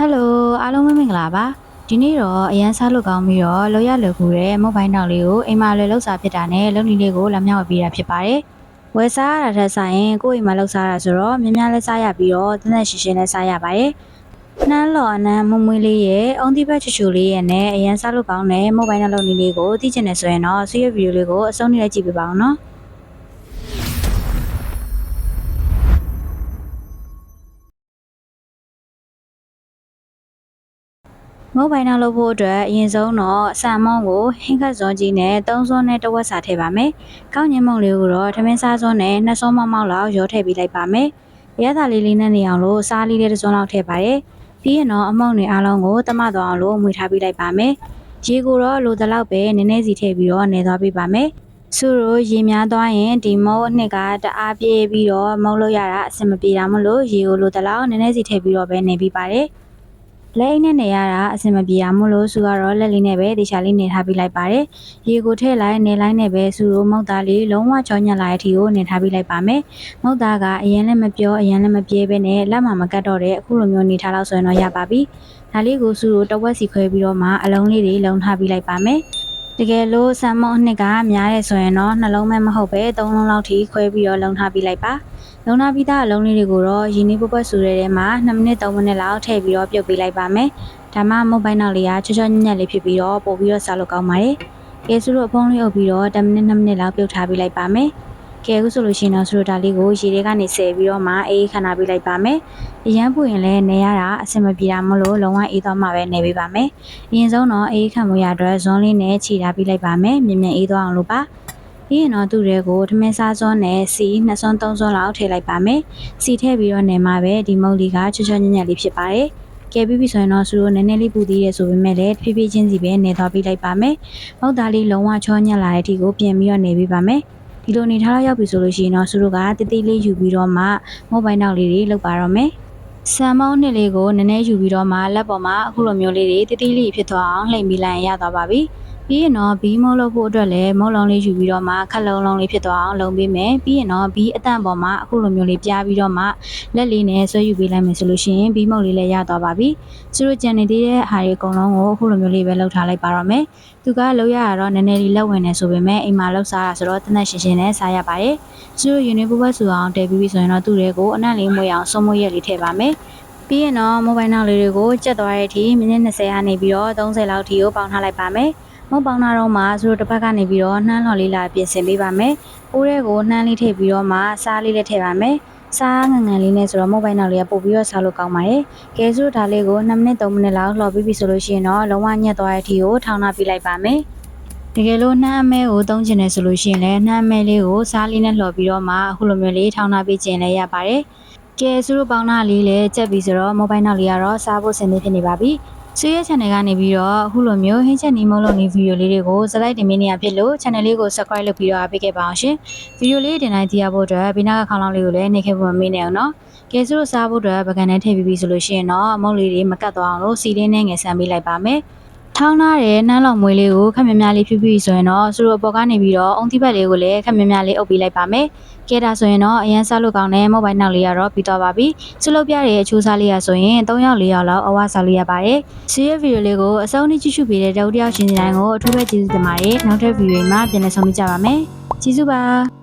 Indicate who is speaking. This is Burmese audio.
Speaker 1: ဟယ်လိုအားလုံးပဲမင်္ဂလာပါဒီနေ့တော့အရန်စားလို့ကောင်းပြီးတော့လောရလွယ်ကူတဲ့မိုဘိုင်းနောက်လေးကိုအိမ်မှာလွယ်လောက်စားဖြစ်တာနဲ့လုံနီလေးကိုလက်မြောက်ပေးတာဖြစ်ပါတယ်ဝယ်စားရတာထက်ဆိုင်ကိုယ့်အိမ်မှာလောက်စားတာဆိုတော့များများလည်းစားရပြီးတော့တသက်ရှင်ရှင်လည်းစားရပါတယ်နှမ်းလော်အနမ်းမွမွေးလေးရဲ့အုံတိဘက်ချူချူလေးရဲ့နဲ့အရန်စားလို့ကောင်းတဲ့မိုဘိုင်းနောက်လုံနီလေးကိုသိချင်တယ်ဆိုရင်တော့ဆွေးရဗီဒီယိုလေးကိုအဆုံးထိလိုက်ကြည့်ပေးပါအောင်နော် မိုဘိုင်းနောက်လုပ်ဖို့အတွက်အရင်ဆုံးတော့ဆန်မုံကိုဟင်းခတ်စောကြီးနဲ့သုံးစောနဲ့တစ်ဝက်စာထည့်ပါမယ်။ကောင်းညင်မုံလေးကိုတော့ထမင်းစားစောနဲ့နှစ်စောမောက်မောက်လောက်ရောထည့်ပေးလိုက်ပါမယ်။ရရသာလေးလေးနဲ့နေအောင်လို့စားလေးလေးတစ်စုံလောက်ထည့်ပါရဲ့။ပြီးရင်တော့အမုံတွေအားလုံးကိုတမသွားအောင်လို့မှွေထားပေးလိုက်ပါမယ်။ရေကိုတော့လိုတလောက်ပဲနည်းနည်းစီထည့်ပြီးတော့နေသွားပေးပါမယ်။ဆိုတော့ရေများသွားရင်ဒီမုံအနှစ်ကတအားပြေးပြီးတော့မုံလို့ရတာအဆင်မပြေတာမလို့ရေကိုလိုတလောက်နည်းနည်းစီထည့်ပြီးတော့ပဲနေပြီးပါတယ်။ လက်အိတ်နဲ့နေရတာအဆင်မပြေတာမို့လို့စုကတော့လက်လေးနဲ့ပဲတေချာလေးနေထားပေးလိုက်ပါတယ်။ရေကိုထည့်လိုက်နေလိုက်နဲ့ပဲစုလို့မုတ်သားလေးလုံးဝချောညက်လာတဲ့အထိကိုနေထားပေးလိုက်ပါမယ်။မုတ်သားကအရင်လည်းမပြောအရင်လည်းမပြေပဲနဲ့လက်မှမကတ်တော့တဲ့အခုလိုမျိုးနေထားလို့ဆိုရင်တော့ရပါပြီ။ဒါလေးကိုစုလို့တဝက်စီခွဲပြီးတော့မှအလုံးလေးတွေလုံထားပေးလိုက်ပါမယ်။ တကယ်လို့ဆမ်မွန်အနှစ်ကများရဲဆိုရင်တော့နှလုံးမဲမဟုတ်ပဲသုံးလုံးလောက်ထိခွဲပြီးတော့လုံထားပေးလိုက်ပါ။လုံထားပြီးသားအလုံးလေးတွေကိုတော့ရင်းနှီးပုတ်ပတ်ဆူတဲ့ထဲမှာ2မိနစ်3မိနစ်လောက်ထည့်ပြီးတော့ပြုတ်ပေးလိုက်ပါမယ်။ဒါမှမိုဘိုင်းနောက်လေးကချောချောညံ့ညံ့လေးဖြစ်ပြီးတော့ပို့ပြီးတော့စားလို့ကောင်းပါတယ်။ကဲဆိုတော့အဖုံးလေးအုပ်ပြီးတော့10မိနစ်2မိနစ်လောက်ပြုတ်ထားပေးလိုက်ပါမယ်။ ကဲအခုဆိုလို့ရှိရင်တော့ဆိုတော့ဒါလေးကိုရေထဲကနေဆယ်ပြီးတော့မှအေးခဏပေးလိုက်ပါမယ်။အရန်ပူရင်လည်းနေရတာအဆင်မပြေတာမလို့လုံးဝအေးသွားမှပဲနေပေးပါမယ်။အရင်ဆုံးတော့အေးခံမှုရအတွက်ဇွန်းလေးနဲ့ခြိထားပေးလိုက်ပါမယ်။မြင်မြင်အေးသွားအောင်လို့ပါ။ပြီးရင်တော့သူ့တွေကိုထမင်းစားစွန်းနဲ့စီနှစ်စွန်းသုံးစွန်းလောက်ထည့်လိုက်ပါမယ်။စီထည့်ပြီးတော့နေမှာပဲဒီမုတ်လေးကချွတ်ချွတ်ညံ့ညံ့လေးဖြစ်ပါတယ်။ကဲပြီးပြီဆိုရင်တော့သူတို့နည်းနည်းလေးပူသေးတယ်ဆိုပေမဲ့လည်းဖြည်းဖြည်းချင်းစီပဲနေသွားပေးလိုက်ပါမယ်။မုတ်သားလေးလုံးဝချောညံ့လာတဲ့အထိကိုပြင်ပြီးတော့နေပေးပါမယ်။ ဒီလိုနေထားတော့ရောက်ပြီဆိုလို့ရှိရင်တော့သူတို့ကတိတိလေးယူပြီးတော့မှမိုဘိုင်းနောက်လေးတွေလောက်ပါတော့မယ်။ဆမ်မောင်းနှစ်လေးကိုနည်းနည်းယူပြီးတော့မှလက်ပေါ်မှာအခုလိုမျိုးလေးတွေတိတိလေးဖြစ်သွားအောင်လှိမ့်ပြီးလိုက်ရင်ရသွားပါပြီ။ ပြီးရင်တော့ဘီးမုံလို့ဖို့အတွက်လည်းမုံလုံးလေးယူပြီးတော့မှခက်လုံးလုံးလေးဖြစ်သွားအောင်လုပ်ပေးမယ်ပြီးရင်တော့ဘီးအတန့်ပေါ်မှာအခုလိုမျိုးလေးပြားပြီးတော့မှလက်လေးနဲ့ဆွဲယူပေးလိုက်မယ်ဆိုလို့ရှိရင်ဘီးမုံလေးလည်းရသွားပါပြီသူတို့ကြံနေသေးတဲ့ဟာတွေအကုန်လုံးကိုအခုလိုမျိုးလေးပဲလှုပ်ထားလိုက်ပါတော့မယ်သူကလှုပ်ရတာတော့နည်းနည်းလေးလက်ဝင်နေဆိုပေမဲ့အိမ်မှာလှုပ်စားတာဆိုတော့တနက်ရှင်ရှင်နဲ့စားရပါတယ်သူတို့ယူနေပူပတ်ဆူအောင်တည်ပြီးပြီဆိုရင်တော့သူတွေကိုအနံ့လေးမွေအောင်စုံမွေရက်လေးထည့်ပါမယ်ပြီးရင်တော့မိုဘိုင်းနောက်လေးတွေကိုကြက်သွားတဲ့အထိမိနစ်20ကနေပြီးတော့30လောက်ထိကိုပေါင်းထားလိုက်ပါမယ် မုတ်ပေါင်းတာတော့မှသူတို့တစ်ဖက်ကနေပြီးတော့နှမ်းလော်လေးလာပြင်ဆင်ပေးပါမယ်။ပိုးတဲ့ကိုနှမ်းလေးထည့်ပြီးတော့မှစားလေးလည်းထည့်ပါမယ်။စားငငန်လေးနဲ့ဆိုတော့မိုဘိုင်းနောက်လေးကပို့ပြီးတော့စားလို့ကောင်းပါတယ်။ကဲဆိုဒါလေးကို2မိနစ်3မိနစ်လောက်လှော်ပြီးပြီဆိုလို့ရှိရင်တော့လုံးဝညက်သွားတဲ့အထိကိုထောင်းနှပြလိုက်ပါမယ်။တကယ်လို့နှမ်းအမဲကိုသုံးချင်တယ်ဆိုလို့ရှိရင်လည်းနှမ်းအမဲလေးကိုစားလေးနဲ့လှော်ပြီးတော့မှအခုလိုမျိုးလေးထောင်းနှပေးခြင်းလည်းရပါတယ်။ကဲဆိုတော့ပေါင်းတာလေးလည်းကြက်ပြီးဆိုတော့မိုဘိုင်းနောက်လေးကတော့စားဖို့စင်နေဖြစ်နေပါပြီ။ ဆွေးရဲ channel ကနေပြီးတော့အခုလိုမျိုးဟင်းချက်နီမုံလုံးနေဗီဒီယိုလေးတွေကိုစလိုက်တင်ပေးနေရဖြစ်လို့ channel လေးကို subscribe လုပ်ပြီးတော့အားပေးခဲ့ပါအောင်ရှင်ဗီဒီယိုလေးတင်လိုက်ကြည့်ရဖို့အတွက်ဘေးနားကခေါင်းလောင်းလေးကိုလည်းနှိပ်ခဲ့ဖို့မမေ့နဲ့အောင်နော်ကဲဆိုတော့စားဖို့အတွက်ပကံနဲ့ထည့်ပြီးပြီဆိုလို့ရှိရင်တော့မုံလေးတွေမကတ်သွားအောင်လို့စီလေးနဲ့ငယ်ဆန်ပေးလိုက်ပါမယ် ထောင်းထားတဲ့နှမ်းလောင်မွေးလေးကိုခက်မြများလေးဖြူဖြူဆိုရင်တော့သူတို့အပေါ်ကနေပြီးတော့အုံတိဘက်လေးကိုလည်းခက်မြများလေးအုပ်ပေးလိုက်ပါမယ်ကဲဒါဆိုရင်တော့အရန်စားလို့ကောင်းတဲ့မိုဘိုင်းနောက်လေးကတော့ပြီးသွားပါပြီ။စလုတ်ပြတဲ့အချိုးစားလေးရဆိုရင်3ယောက်4ယောက်လောက်အဝစားလို့ရပါတယ်။စီးရဲ့ဗီဒီယိုလေးကိုအဆုံးထိကြည့်ရှုပေးတဲ့တယောက်တစ်ယောက်ရှင်စီတိုင်းကိုအထူးပဲကျေးဇူးတင်ပါတယ်။နောက်ထပ်ဗီဒီယိုမှာပြန်လည်ဆုံတွေ့ကြပါမယ်။ကျေးဇူးပါ။